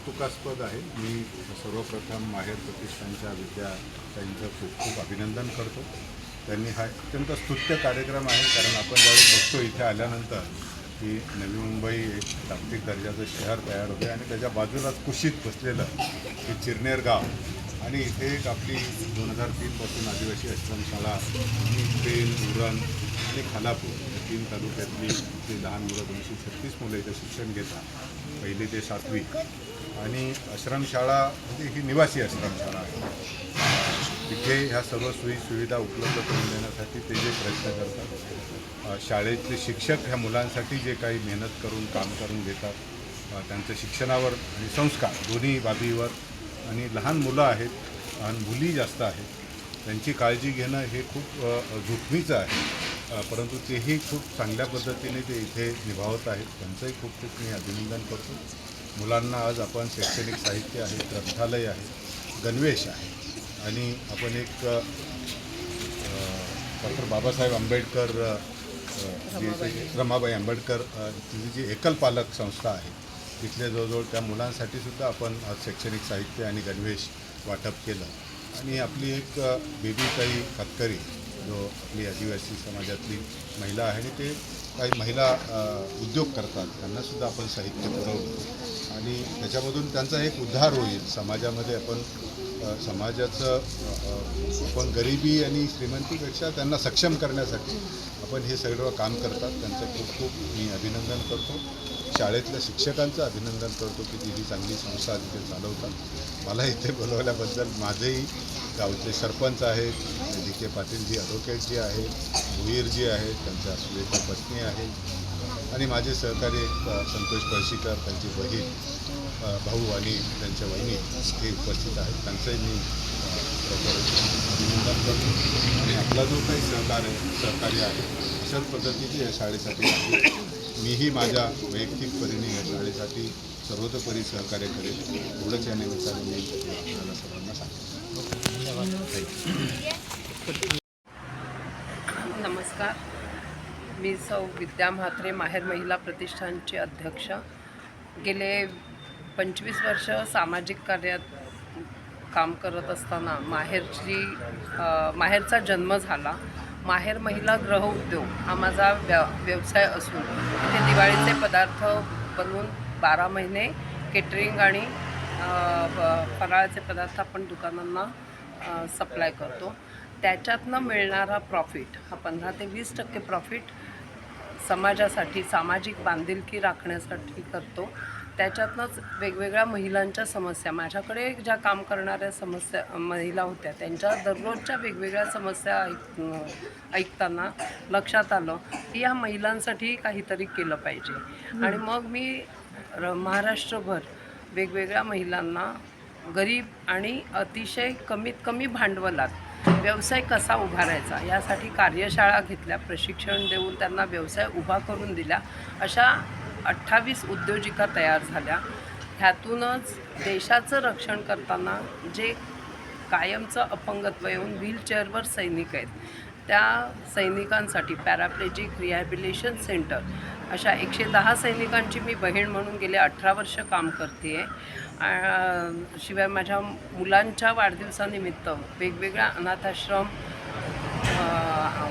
कौतुकास्पद आहे. मी सर्वप्रथम माहेर प्रतिष्ठानच्या त्यांचं खूप खूप अभिनंदन करतो. त्यांनी हा अत्यंत स्तुत्य कार्यक्रम आहे. कारण आपण ज्यावेळी बघतो इथे आल्यानंतर की नवी मुंबई एक जागतिक दर्जाचं शहर तयार होते आणि त्याच्या बाजूलाच कुशीत बसलेलं हे चिरनेर गाव. आणि इथे एक आपली दोन हजार तीनपासून आदिवासी आश्रमशाळा पेन उरण आणि खालापूर. तीन तालुक्यातली जी लहान मुलं दोनशे छत्तीस मुलं इथं शिक्षण घेतात पहिली ते सातवी. आणि आश्रमशाळा म्हणजे ही निवासी आश्रमशाळा आहे. तिथे ह्या सर्व सोयी सुविधा उपलब्ध करून देण्यासाठी ते जे प्रयत्न करतात शाळेतले शिक्षक ह्या मुलांसाठी जे काही मेहनत करून काम करून घेतात त्यांचं शिक्षणावर आणि संस्कार दोन्ही बाबीवर. आणि लहान मुलं आहेत आणि मुली जास्त आहेत त्यांची काळजी घेणं हे खूप जोखमीचं आहे. परंतु तेही खूप चांगल्या पद्धतीने ते इथे निभावत आहेत. त्यांचंही खूप खूप मी अभिनंदन करतो. मुलांना आज आपण शैक्षणिक साहित्य आहे ग्रंथालय आहे गणवेश आहे आणि आपण एक डॉक्टर बाबासाहेब आंबेडकर रमाबाई. आंबेडकर तिची जी एकल पालक संस्था आहे तिथले जवळजवळ त्या मुलांसाठी सुद्धा आपण आज शैक्षणिक साहित्य आणि गणवेश वाटप केलं. आणि आपली एक अ, बेबीताई खतकरी जो आपली आदिवासी समाजातली महिला आहे आणि ते काही महिला उद्योग करतात. त्यांनासुद्धा आपण साहित्य पुरवलं आणि त्याच्यामधून त्यांचा एक उद्धार होईल. समाजामध्ये आपण समाजाचं आपण गरिबी आणि श्रीमंतीपेक्षा त्यांना सक्षम करण्यासाठी आपण हे सगळं काम करतात. त्यांचं खूप खूप मी अभिनंदन करतो. शाळेतल्या शिक्षकांचं अभिनंदन करतो की ती ही चांगली संस्था तिथे चालवतात. मला इथे बोलवल्याबद्दल माझेही गावचे सरपंच आहेत डी के पाटीलजी ॲडव्होकेटजी आहेत भुईरजी आहेत त्यांच्या सुरेखा पत्नी आहेत आणि माझे सहकारी संतोष पळशीकर त्यांची बहीण भाऊ आणि त्यांच्या वहिनी हे उपस्थित आहेत. त्यांचंही मी अभिनंदन करतो. आणि आपला जो काही सहकार सहकारी सहकार्य आहे अशाच पद्धतीचे या शाळेसाठी आहे. मीही माझ्या वैयक्तिक परीने या शाळेसाठी सर्वतोपरी सहकार्य करेल एवढंच या निमित्ताने मी आपल्याला सर्वांना सांगतो. नमस्कार. मी सौ विद्या म्हात्रे माहेर महिला प्रतिष्ठानचे अध्यक्ष. गेले पंचवीस वर्ष सामाजिक कार्यात काम करत असताना माहेरची माहेरचा जन्म झाला. माहेर महिला ग्रह उद्योग हा माझा व्य व्यवसाय असून इथे दिवाळीचे पदार्थ बनवून बारा महिने केटरिंग आणि फराळाचे पदार्थ आपण दुकानांना सप्लाय करतो. त्याच्यातनं मिळणारा प्रॉफिट हा पंधरा ते वीस टक्के प्रॉफिट समाजासाठी सामाजिक बांधिलकी राखण्यासाठी करतो. त्याच्यातनंच वेगवेगळ्या महिलांच्या समस्या माझ्याकडे ज्या काम करणाऱ्या समस्या महिला होत्या त्यांच्या दररोजच्या वेगवेगळ्या समस्या ऐक ऐकताना लक्षात आलं की या महिलांसाठी काहीतरी केलं पाहिजे. आणि मग मी महाराष्ट्रभर वेगवेगळ्या महिलांना गरीब आणि अतिशय कमीत कमी भांडवलात व्यवसाय कसा उभारायचा यासाठी कार्यशाळा घेतल्या प्रशिक्षण देऊन त्यांना व्यवसाय उभा करून दिला. अशा अठ्ठावीस उद्योजिका तयार झाल्या. ह्यातूनच देशाचं रक्षण करताना जे कायमचं अपंगत्व येऊन व्हीलचेअरवर सैनिक आहेत. त्या सैनिकांसाठी पॅराप्लेजिक रिहॅबिलेशन सेंटर अशा एकशे दहा सैनिकांची मी बहीण म्हणून गेले अठरा वर्ष काम करते आहे. शिवाय माझ्या मुलांच्या वाढदिवसानिमित्त वेगवेगळ्या अनाथाश्रम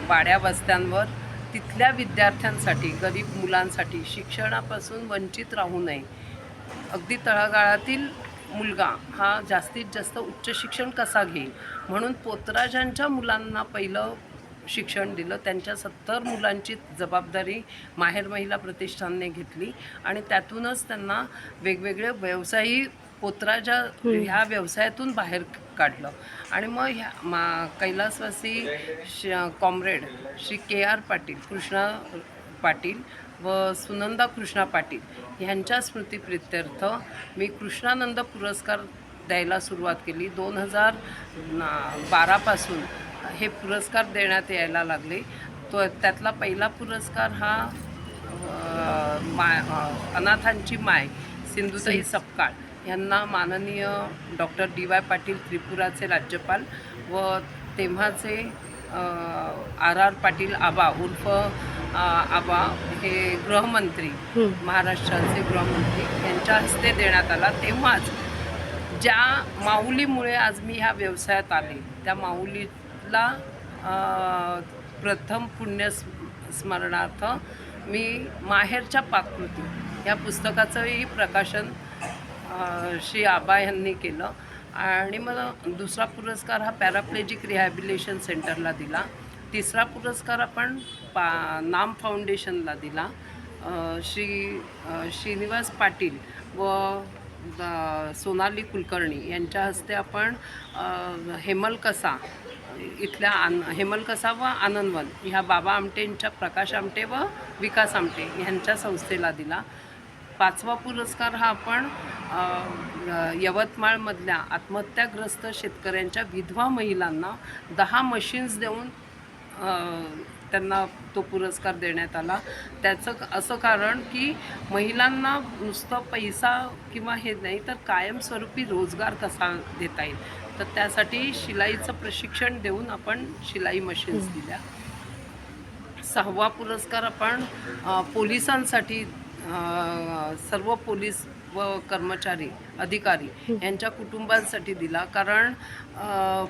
वाड्या वस्त्यांवर तिथल्या विद्यार्थ्यांसाठी गरीब मुलांसाठी शिक्षणापासून वंचित राहू नये. अगदी तळागाळातील मुलगा हा जास्तीत जास्त उच्च शिक्षण कसा घेईल? म्हणून पोतराजांच्या मुलांना पहिलं शिक्षण दिलं. त्यांच्या सत्तर मुलांची जबाबदारी माहेर महिला प्रतिष्ठानने घेतली आणि त्यातूनच त्यांना वेगवेगळे व्यवसायी पोतराजा ह्या व्यवसायातून बाहेर काढलं. आणि मग ह्या मा कैलासवासी श comrade Shri K R Patil Krishna Patil व सुनंदा कृष्णा पाटील ह्यांच्या स्मृतिप्रित्यर्थ मी कृष्णानंद पुरस्कार द्यायला सुरुवात केली. दोन हजार बारापासून हे पुरस्कार देण्यात यायला लागले. तो त्यातला पहिला पुरस्कार हा माय अनाथांची माय सिंधुताई सपकाळ यांना माननीय डॉक्टर डी. वाय. पाटील त्रिपुराचे राज्यपाल व तेव्हाचे आर. आर. पाटील आबा उर्फ आबा हे गृहमंत्री महाराष्ट्राचे गृहमंत्री यांच्या हस्ते देण्यात आला. तेव्हाच ज्या माऊलीमुळे आज मी ह्या व्यवसायात आले त्या माऊलीला अ, प्रथम पुण्य स्मरणार्थ मी माहेरच्या पाककृती या पुस्तकाचंही प्रकाशन श्री आबा यांनी केलं. आणि मग दुसरा पुरस्कार हा पॅराप्लेजिक रिहॅबिलेशन सेंटरला दिला. तिसरा पुरस्कार आपण पा नाम फाउंडेशनला दिला. श्री श्रीनिवास पाटील व सोनाली कुलकर्णी यांच्या हस्ते आपण हेमल हेमलकसा इथल्या आन हेमलकसा व आनंदवन ह्या बाबा आमटेंच्या प्रकाश आमटे व विकास आमटे ह्यांच्या संस्थेला दिला. पाचवा पुरस्कार हा आपण यवतमाळमधल्या आत्महत्याग्रस्त शेतकऱ्यांच्या विधवा महिलांना दहा मशीन्स देऊन त्यांना तो पुरस्कार देण्यात आला. त्याचं असं कारण की महिलांना नुसतं पैसा किंवा हे नाही तर कायमस्वरूपी रोजगार कसा देता येईल? तर त्यासाठी शिलाईचं प्रशिक्षण देऊन आपण शिलाई मशीन्स दिल्या. सहावा पुरस्कार आपण पोलिसांसाठी सर्व पोलीस व कर्मचारी अधिकारी यांच्या कुटुंबांसाठी दिला. कारण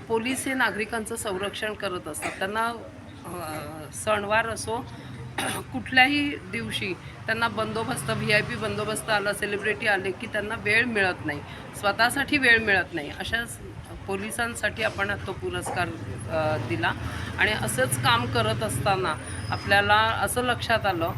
पोलीस हे नागरिकांचं संरक्षण करत असतात. त्यांना सणवार असो कुठल्याही दिवशी त्यांना बंदोबस्त व्ही आय पी बंदोबस्त आला सेलिब्रिटी आले की त्यांना वेळ मिळत नाही. स्वतःसाठी वेळ मिळत नाही. अशा पोलिसांसाठी आपण तो पुरस्कार दिला. आणि असंच काम करत असताना आपल्याला असं लक्षात आलं